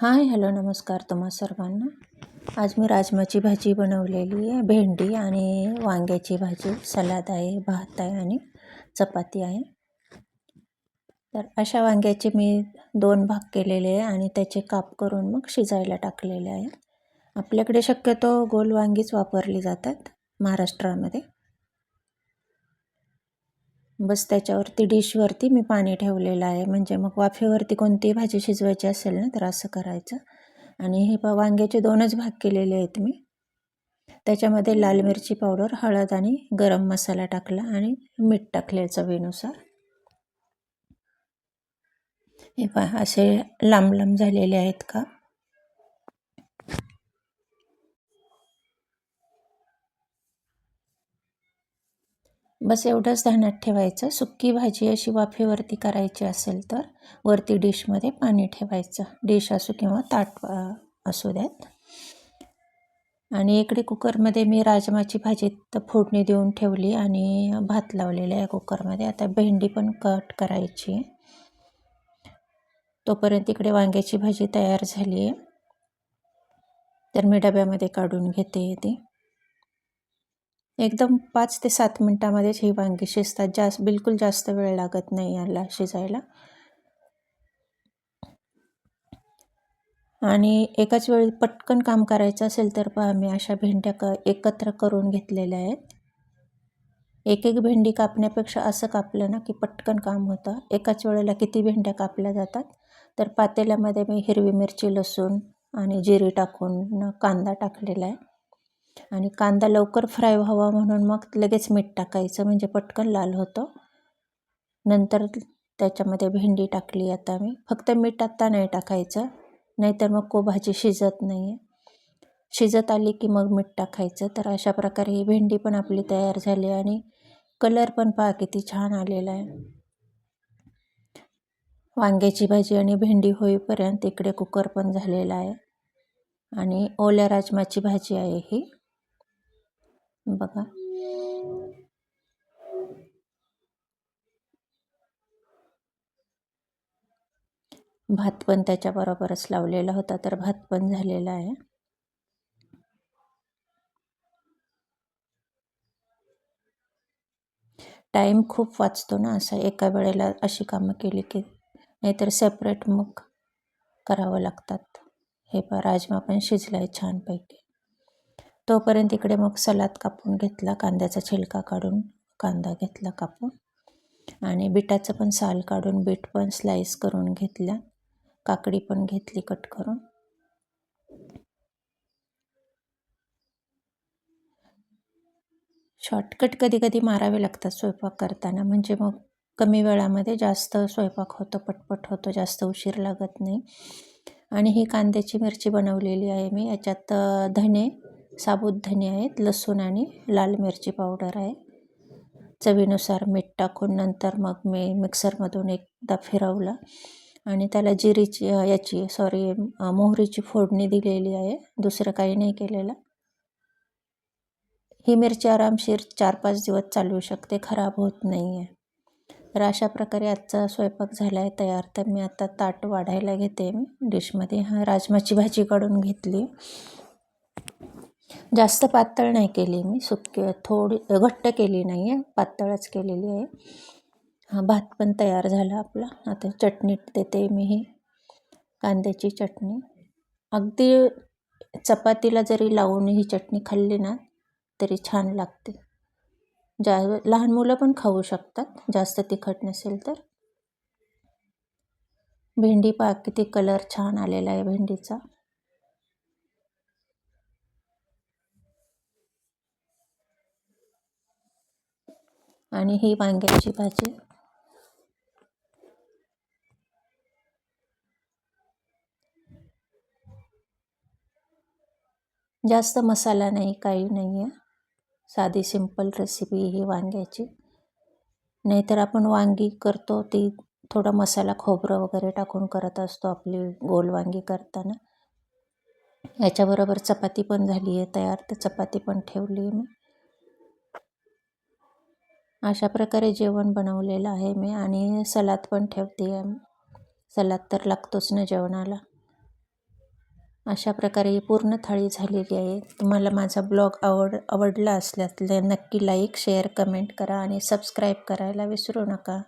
Hi hello नमस्कार तुम्हा सर्वांना. आज मी राजमाची भाजी बनवलेली आहे. भेंडी आणि वांग्याची भाजी सलाद आहे भात आहे आणि चपाती आहे. तर अशा वांग्याचे मी दोन भाग केलेले आहे आणि त्याचे काप करून मग शिजायला टाकलेले आहे. आपल्याकडे शक्यतो गोल वांगीच वापरली जातात महाराष्ट्रामध्ये. बस त्याच्यावरती डिशवरती मी पाणी ठेवलेलं आहे. म्हणजे मग वाफेवरती कोणतीही भाजी शिजवायची असेल ना तर असं करायचं. आणि हे प वांग्याचे दोनच भाग केलेले आहेत मी. त्याच्यामध्ये लाल मिरची पावडर हळद आणि गरम मसाला टाकला आणि मीठ टाकले चवीनुसार. हे पहा असे लांब लांब झालेले आहेत का? बस एवढंच ध्यानात ठेवायचं. सुक्की भाजी अशी वाफेवरती करायची असेल तर वरती डिशमध्ये पाणी ठेवायचं. डिश असू किंवा ताट असू द्यात. आणि इकडे कुकरमध्ये मी राजमाची भाजी तर फोडणी देऊन ठेवली आणि भात लावलेला आहे कुकरमध्ये. आता भेंडी पण कट करायची. तोपर्यंत इकडे वांग्याची भाजी तयार झाली आहे. तर मी डब्यामध्ये काढून घेते ती. एकदम पाच ते सात मिनटामध्येच ही वांगी शिजतात. जास्त बिलकुल जास्त वेळ लागत नाही याला शिजायला. आणि एकाच वेळी पटकन काम करायचं असेल तर पहा मी अशा भेंड्या क एकत्र करून घेतलेल्या आहेत. एक एक भेंडी कापण्यापेक्षा असं कापलं ना की पटकन काम होतं. एकाच वेळेला किती भेंड्या कापल्या जातात? तर पातेल्यामध्ये मी हिरवी मिरची लसूण आणि जिरी टाकून कांदा टाकलेला आहे. आणि कांदा लवकर फ्राय व्हावा म्हणून मग लगेच मीठ टाकायचं म्हणजे पटकन लाल होतं. नंतर त्याच्यामध्ये भेंडी टाकली आता मी. फक्त मीठ आत्ता नाही टाकायचं नाहीतर मग को भाजी शिजत नाही आहे शिजत आली की मग मीठ टाकायचं. तर अशा प्रकारे ही भेंडी पण आपली तयार झाली आणि कलर पण पहा किती छान आलेला आहे. वांग्याची भाजी आणि भेंडी होईपर्यंत इकडे कुकर पण झालेला आहे. आणि ओल्या राजमाची भाजी आहे ही. बघा. भात पण त्याच्याबरोबरच लावलेला होता तर भात पण झालेला आहे. टाईम खूप वाचतो ना असा एका वेळेला अशी कामं केली की नाहीतर सेपरेट मग करावं लागतात. हे पण राजमा पण शिजला आहे छानपैकी. तोपर्यंत इकडे मग सलाद कापून घेतला कांद्याचा छिलका काढून कांदा घेतला कापून. आणि बिटाचं पण साल काढून बीट पण स्लाईस करून घेतल्या. काकडी पण घेतली कट करून. शॉर्टकट कधी कधी मारावे लागतात स्वयंपाक करताना. म्हणजे मग कमी वेळामध्ये जास्त स्वयंपाक होतो पटपट होतो जास्त उशीर लागत नाही. आणि ही कांद्याची मिरची बनवलेली आहे मी. याच्यात धने साबुत धने आहेत लसूण आणि लाल मिरची पावडर आहे. चवीनुसार मीठ टाकून नंतर मग मी मिक्सरमधून एकदा फिरवलं आणि त्याला जिरीची याची सॉरी मोहरीची फोडणी दिलेली आहे. दुसरं काही नाही केलेलं. ही मिरची आरामशीर चार पाच दिवस चालू शकते खराब होत नाही आहे तर अशा प्रकारे आजचा स्वयंपाक झाला आहे तयार. तर मी आता ताट वाढायला घेते. मी डिशमध्ये हा राजमाची भाजी काढून घेतली. जास्त पातळ नाही केली मी सुके थोडी घट्ट केली नाही आहे पातळच केलेली आहे. हा भात पण तयार झाला आपला. आता चटणी देते मी ही कांद्याची चटणी. अगदी चपातीला जरी लावून ही चटणी खाल्ली ना तरी छान लागते. जा लहान मुलं पण खाऊ शकतात जास्त तिखट नसेल तर. भेंडी पा किती कलर छान आलेला आहे भेंडीचा. आणि ही वांग्याची भाजी. जास्त मसाला नाही काही नाही आहे साधी सिंपल रेसिपी ही वांग्याची. नाहीतर आपण वांगी करतो ती थोडा मसाला खोबरं वगैरे टाकून करत असतो आपली गोल वांगी करताना. याच्याबरोबर चपाती पण झाली आहे तयार तर चपाती पण ठेवली आहे मी. अशा प्रकारे जेवण बनवलेलं आहे मी आणि सलाद पण ठेवते आहे. सलाद तर लागतोच ना जेवणाला. अशा प्रकारे ही पूर्ण थाळी झालेली आहे. तुम्हाला माझा ब्लॉग आवड आवडला असल्यास नक्की लाईक शेअर कमेंट करा आणि सबस्क्राईब करायला विसरू नका.